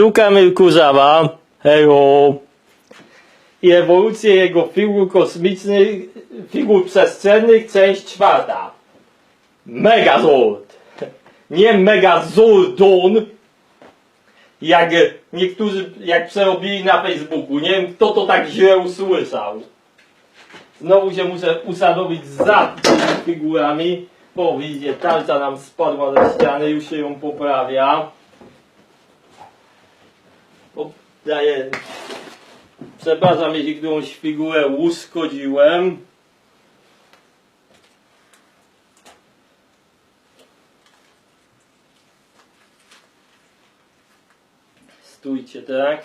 Tu Kamil Kurzawa, hejo. I ewolucję jego figur kosmicznych, figur przestrzennych, część czwarta. Megazord. Nie Megazordon, jak niektórzy, jak przerobili na Facebooku. Nie wiem, kto to tak źle usłyszał. Znowu się muszę ustanowić za figurami. Bo widzicie, tarcza nam spadła ze ściany, już się ją poprawia. Daję. Przepraszam, jeśli którąś figurę uszkodziłem. Stójcie tak.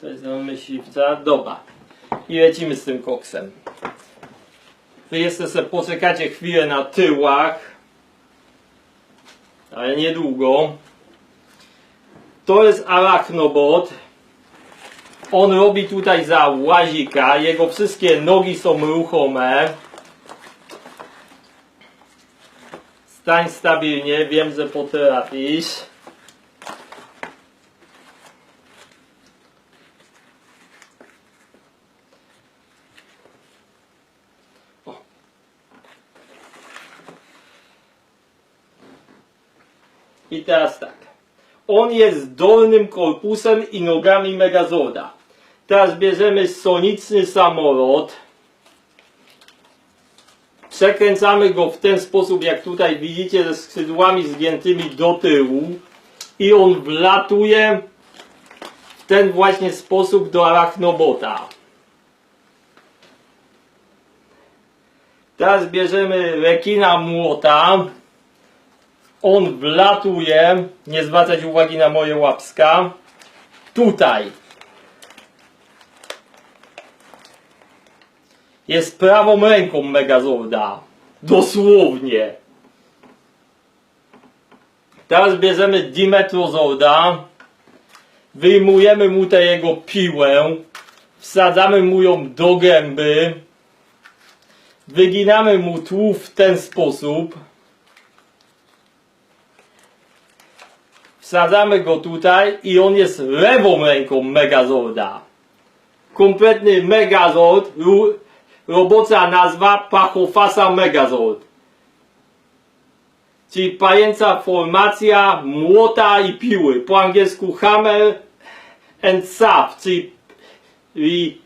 To jest na myśliwca. Dobra. I lecimy z tym koksem. Wy jeszcze sobie poczekacie chwilę na tyłach. Ale niedługo. To jest arachnobot. On robi tutaj za łazika. Jego wszystkie nogi są ruchome. Stań stabilnie. Wiem, że potrafisz. I teraz tak. On jest dolnym korpusem i nogami Megazorda. Teraz bierzemy soniczny samolot. Przekręcamy go w ten sposób, jak tutaj widzicie, ze skrzydłami zgiętymi do tyłu. I on wlatuje w ten właśnie sposób do arachnobota. Teraz bierzemy rekina młota. On wlatuje, nie zwracać uwagi na moje łapska, tutaj. Jest prawą ręką Megazorda. Dosłownie. Teraz bierzemy Dimetrozorda, wyjmujemy mu tę jego piłę, wsadzamy mu ją do gęby, wyginamy mu tłów w ten sposób, Wsadzamy go tutaj i on jest lewą ręką Megazorda. Kompletny Megazord, robocza nazwa Pachofasa Megazord. Czyli pajęca formacja młota i piły. Po angielsku hammer and saw, czyli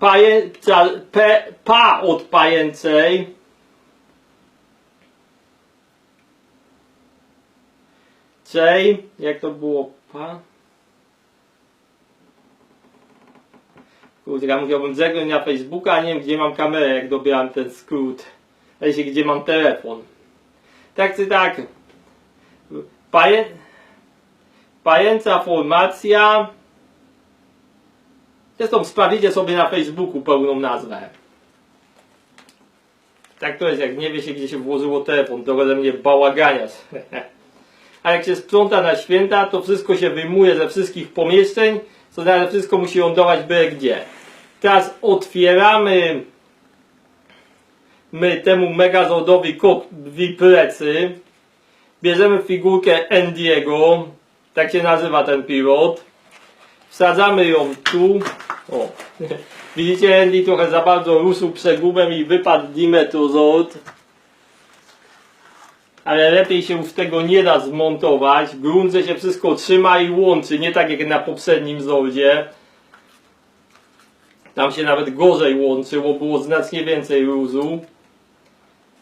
pajęca, pe, pa od pajęcej Cej, jak to było? Pa? Kurde, ja musiałbym zerknąć na Facebooka, a nie wiem gdzie mam kamerę, jak dobieram ten skrót. A jeśli gdzie mam telefon. Tak czy tak. Paję... Pajęca formacja. Zresztą sprawdzicie sobie na Facebooku pełną nazwę. Tak to jest, jak nie wie się gdzie się włożyło telefon, to ode mnie bałaganiasz. a jak się sprząta na święta, to wszystko się wyjmuje ze wszystkich pomieszczeń, co znaczy wszystko musi lądować byle gdzie. Teraz otwieramy my temu Megazordowi kopi plecy, bierzemy figurkę Andiego, tak się nazywa ten pilot, wsadzamy ją tu, o, widzicie Andy trochę za bardzo ruszył przegubem i wypadł Dimetrozord, ale lepiej się już tego nie da zmontować. W gruncie się wszystko trzyma i łączy, nie tak jak na poprzednim Zordzie. Tam się nawet gorzej łączyło, było znacznie więcej luzu.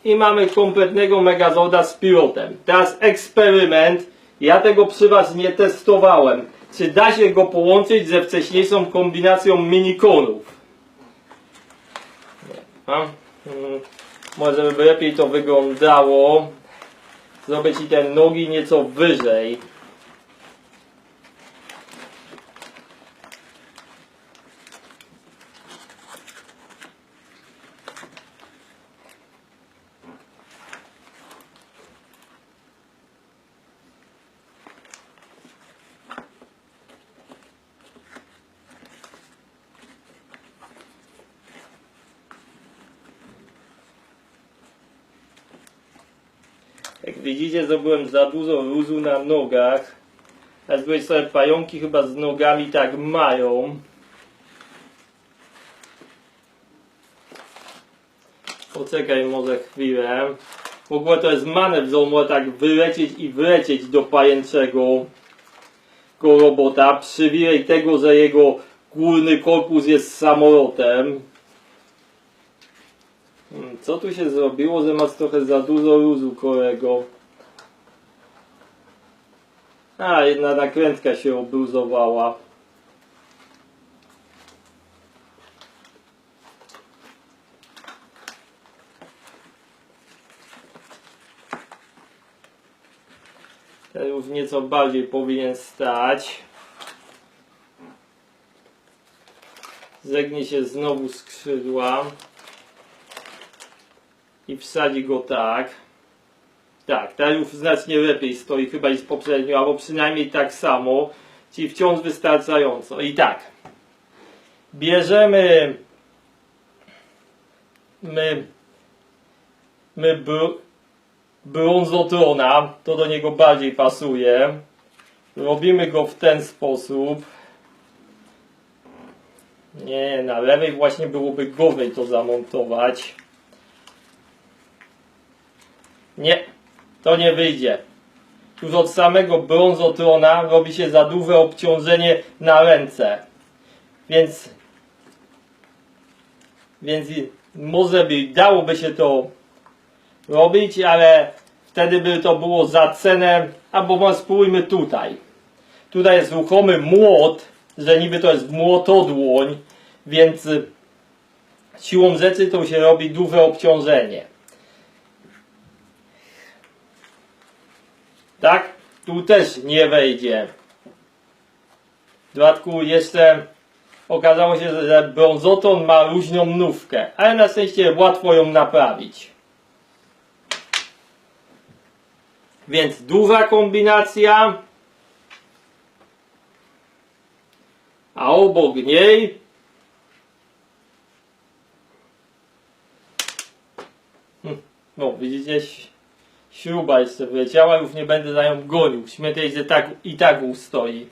I mamy kompletnego Megazorda z pilotem. Teraz eksperyment. Ja tego przy Was nie testowałem. Czy da się go połączyć ze wcześniejszą kombinacją minikonów? Hmm. Może by lepiej to wyglądało. Zrobię Ci te nogi nieco wyżej. Jak widzicie, zrobiłem za dużo luzu na nogach. A z drugiej strony pająki chyba z nogami tak mają. Poczekaj może chwilę. W ogóle to jest manewr, że on tak wylecieć i wlecieć do pajęczego go robota. Przywilej tego, że jego górny korpus jest samolotem. Co tu się zrobiło, że masz trochę za dużo luzu, kolego? A, jedna nakrętka się obluzowała. Ten już nieco bardziej powinien stać. Zegnie się znowu skrzydła i wsadzi go tak. Tak, ten już znacznie lepiej stoi chyba niż poprzednio, albo przynajmniej tak samo, czyli wciąż wystarczająco. I tak, bierzemy my, my br, brązotrona, to do niego bardziej pasuje. Robimy go w ten sposób. Nie, na lewej właśnie byłoby gorzej to zamontować. Nie, to nie wyjdzie. Już od samego brązotrona robi się za duże obciążenie na ręce. Więc więc może by dałoby się to robić, ale wtedy by to było za cenę, albo spróbujmy tutaj. Tutaj jest ruchomy młot, że niby to jest młotodłoń, więc siłą rzeczy to się robi duże obciążenie. Tak? Tu też nie wejdzie. W dodatku jeszcze okazało się, że brązoton ma luźną nówkę, ale na szczęście łatwo ją naprawić. Więc duża kombinacja, a obok niej Hm, no widzicie, śruba jeszcze wleciała, już nie będę za nią gonił. Śmietej, że tak, i tak ustoi.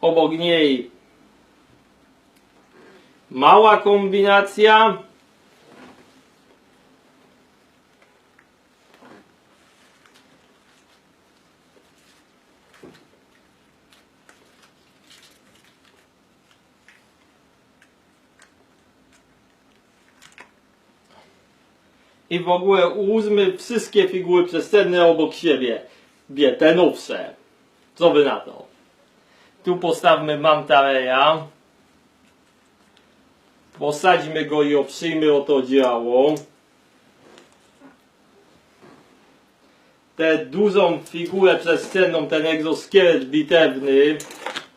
Obok niej mała kombinacja. I w ogóle ułóżmy wszystkie figury przestrzenne obok siebie. Bie, te nowsze. Co wy na to? Tu postawmy Mantareya. Posadźmy go i oprzyjmy o to działo. Tę dużą figurę przestrzenną, ten egzoskielet bitewny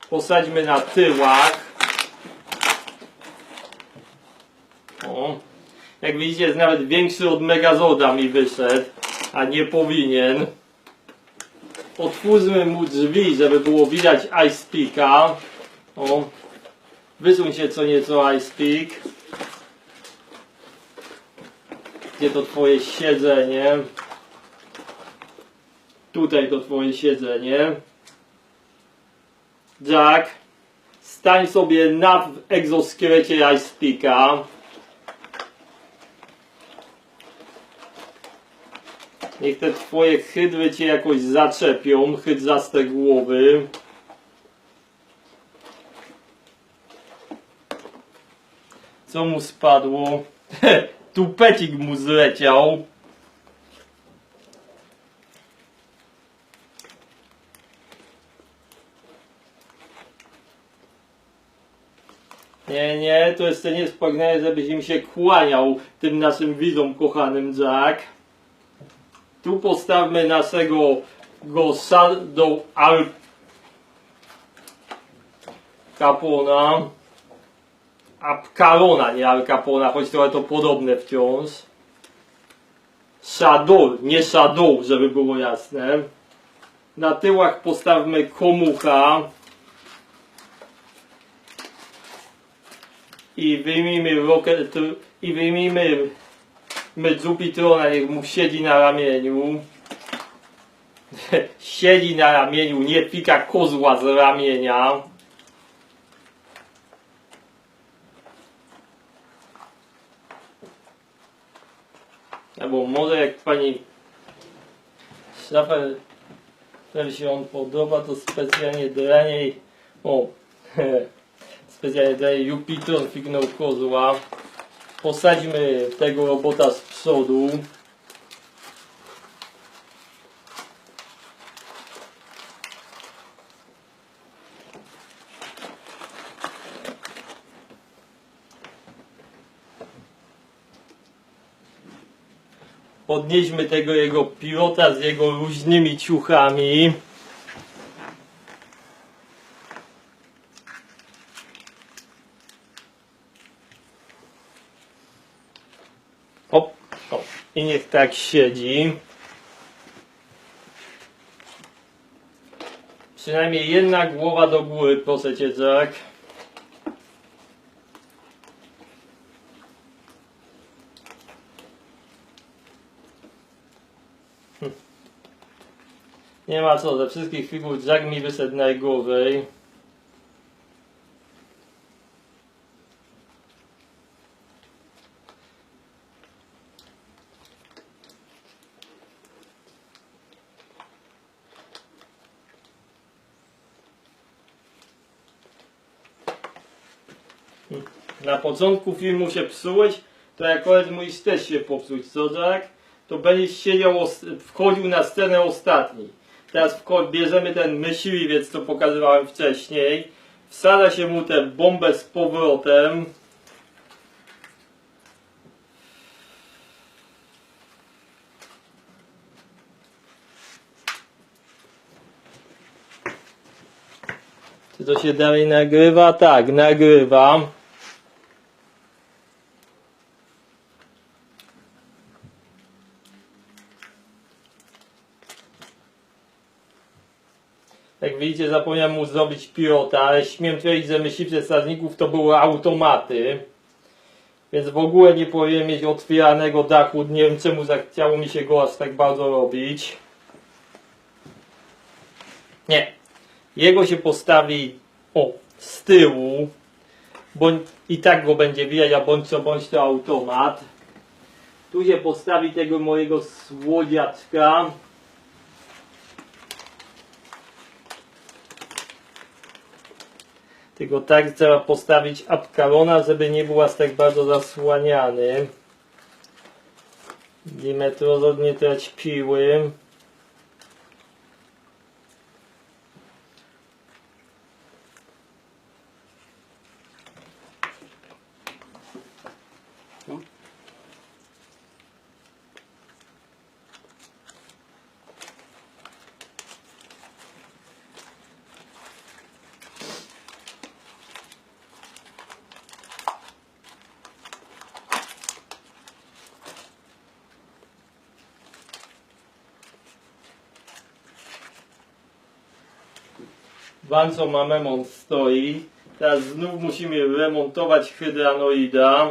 posadźmy na tyłach. O. Jak widzicie jest nawet większy od Megazoda mi wyszedł, a nie powinien. Otwórzmy mu drzwi, żeby było widać Ice Peaka. O. Wysuń się co nieco Ice Peak. Gdzie to twoje siedzenie? Tutaj to twoje siedzenie. Jack, stań sobie na egzoskelecie Ice Peaka. Niech te twoje hydry cię jakoś zaczepią, hydzaste głowy. Co mu spadło? Tupecik mu zleciał. Nie, nie, to jeszcze nie spragnęło, żebyś im się kłaniał, tym naszym widzom kochanym Jack. Tu postawmy naszego go do Al Capona. Apkalona, nie Al Capona, choć trochę to podobne wciąż. Shadow, nie Shadow, żeby było jasne. Na tyłach postawmy komucha. I wyjmijmy rocket, i wyjmijmy my Jupitrona, niech mu siedzi na ramieniu. siedzi na ramieniu, nie pika kozła z ramienia. Albo może jak pani Szafel Szafel się on podoba, to specjalnie dla niej o specjalnie dla niej Jupiter fignął kozła. Posadźmy tego robota z przodu. Podnieśmy tego jego pilota z jego luźnymi ciuchami. I niech tak siedzi. Przynajmniej jedna głowa do góry, proszę cię, Jack. Nie ma co, ze wszystkich figur Jack mi wyszedł najgorzej. Na początku filmu się psułeś, to jak akurat musisz też się popsuć, co Jack? To będziesz siedział, wchodził na scenę ostatni. Teraz bierzemy ten myśliwiec, co pokazywałem wcześniej. Wsadza się mu tę bombę z powrotem. Czy to się dalej nagrywa? Tak, nagrywam. Jak widzicie, zapomniałem mu zrobić pilota, ale śmiem twierdzić, że myśliwce strażników to były automaty. Więc w ogóle nie powinien mieć otwieranego dachu. Nie wiem czemu zachciało mi się go aż tak bardzo robić. Nie. Jego się postawi o, z tyłu. Bądź, I tak go będzie widać, a bądź co bądź to automat. Tu się postawi tego mojego słodziaczka. Tylko tak trzeba postawić Abkarona, żeby nie był aż tak bardzo zasłaniany. Dimetrozod nie trać piły. Wanco Mamemon stoi. Teraz znów musimy remontować hydranoida.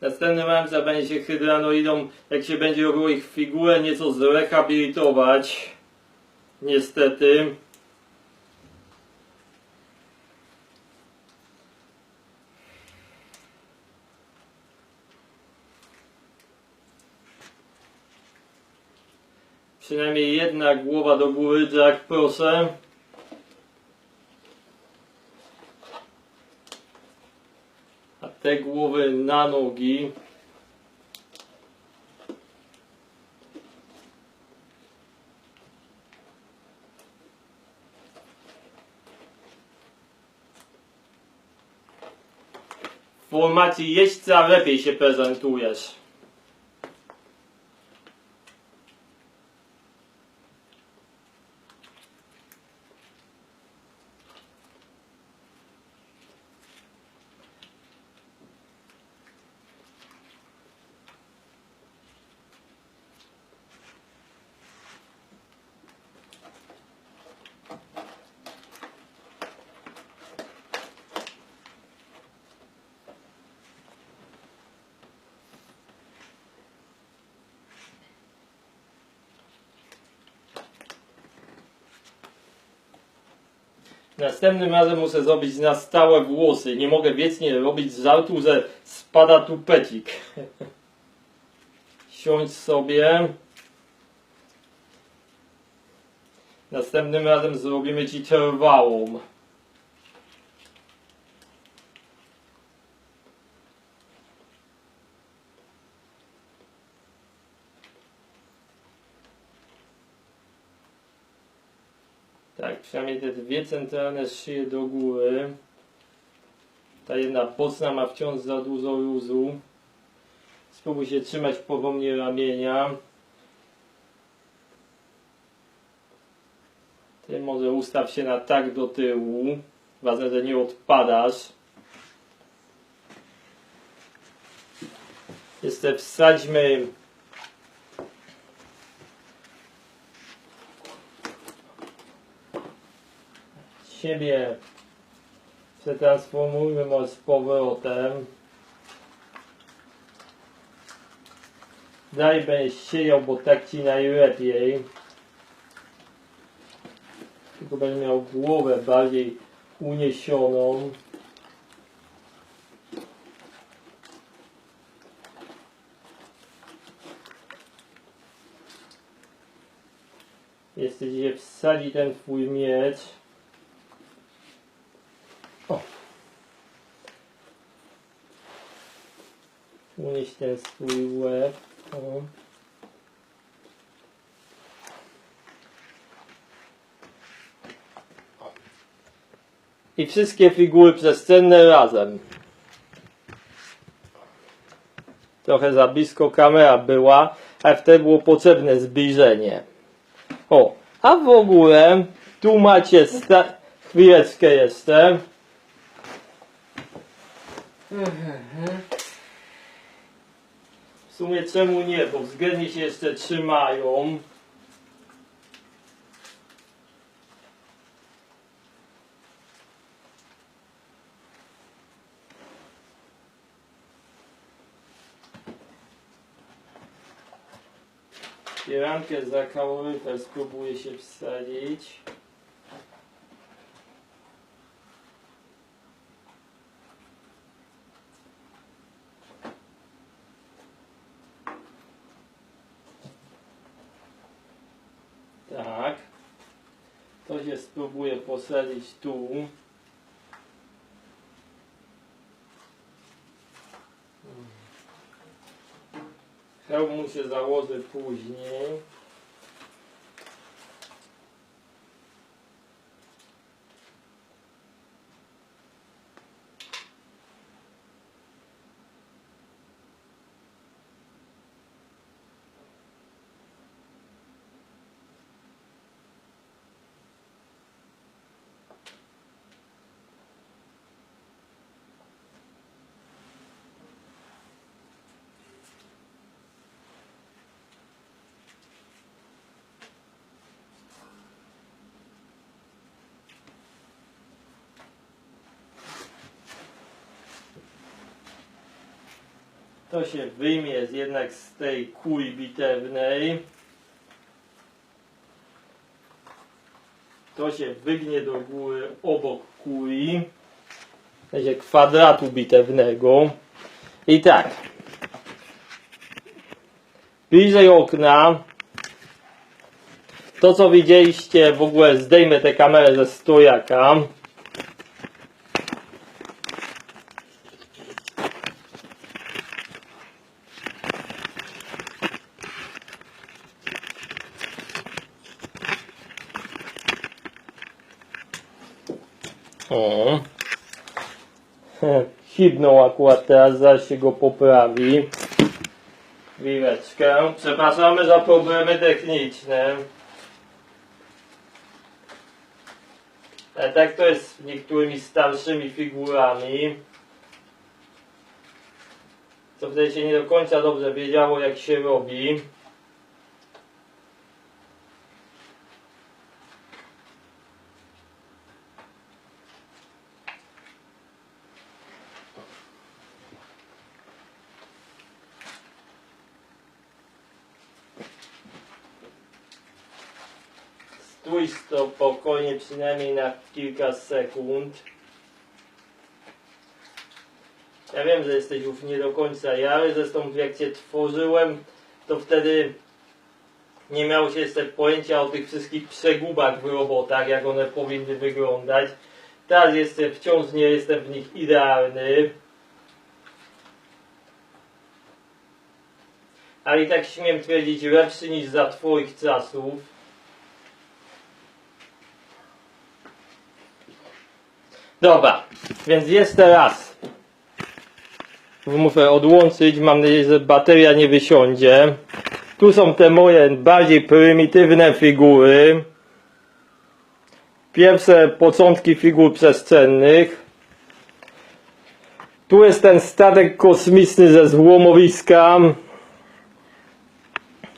Następnym razem będzie się hydranoidom, jak się będzie robiło ich figurę, nieco zrehabilitować. Niestety. Przynajmniej jedna głowa do góry, Jack, proszę. A te głowy na nogi. W formacji jeźdźca lepiej się prezentujesz. Następnym razem muszę zrobić na stałe włosy. Nie mogę wiecznie robić żartu, że spada tu pecik. Siądź sobie. Następnym razem zrobimy ci trwałą. Tak, przynajmniej te dwie centralne szyje do góry. Ta jedna boczna ma wciąż za dużo luzu. Spróbuj się trzymać powolnie ramienia. Ty może ustaw się na tak do tyłu. Ważne, że nie odpadasz. Jeszcze wsadźmy siebie przetransformujmy może z powrotem. Daj będziesz siedział, bo tak ci najlepiej. Tylko będę miał głowę bardziej uniesioną. Jesteś gdzie wsadzi ten twój miecz. O. Unieś ten swój łeb. O. I wszystkie figury przestrzenne razem. Trochę za blisko kamera była, ale wtedy było potrzebne zbliżenie. O, a w ogóle tu macie sta- chwileczkę jeszcze. W sumie czemu nie, bo względnie się jeszcze trzymają. Fierankę za kaloryfer spróbuję się wsadzić. Tak. Się spróbuję posadzić tu. Hełm mu się założy później. To się wyjmie jednak z tej kuli bitewnej. To się wygnie do góry obok kuli. W sensie kwadratu bitewnego. I tak. Bliżej okna. To co widzieliście, w ogóle zdejmę tę kamerę ze stojaka. O. Chibnął akurat teraz, zaraz się go poprawi. Chwileczkę. Przepraszamy za problemy techniczne. Ale tak to jest z niektórymi starszymi figurami. Co wtedy się nie do końca dobrze wiedziało jak się robi. Tu pójść to spokojnie przynajmniej na kilka sekund. Ja wiem, że jesteś już nie do końca jary, zresztą jak cię tworzyłem, to wtedy nie miało się jeszcze pojęcia o tych wszystkich przegubach w robotach, jak one powinny wyglądać. Teraz jestem, wciąż nie jestem w nich idealny. Ale i tak śmiem twierdzić lepszy niż za twoich czasów. Dobra, więc jeszcze raz. Muszę odłączyć, mam nadzieję, że bateria nie wysiądzie. Tu są te moje bardziej prymitywne figury. Pierwsze początki figur przestrzennych. Tu jest ten statek kosmiczny ze złomowiska.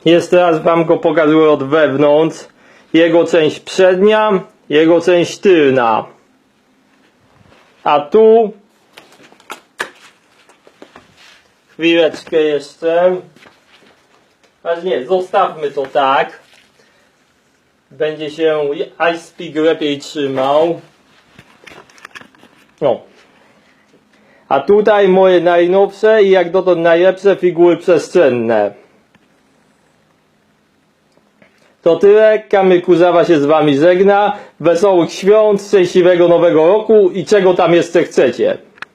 Jeszcze raz wam go pokazuję od wewnątrz. Jego część przednia, jego część tylna. A tu chwileczkę jeszcze. Ale nie, zostawmy to tak. Będzie się Ice Peak lepiej trzymał. No. A tutaj moje najnowsze i jak dotąd najlepsze figury przestrzenne. To tyle. Kamil Kurzawa się z wami żegna. Wesołych świąt, szczęśliwego nowego roku i czego tam jeszcze chcecie.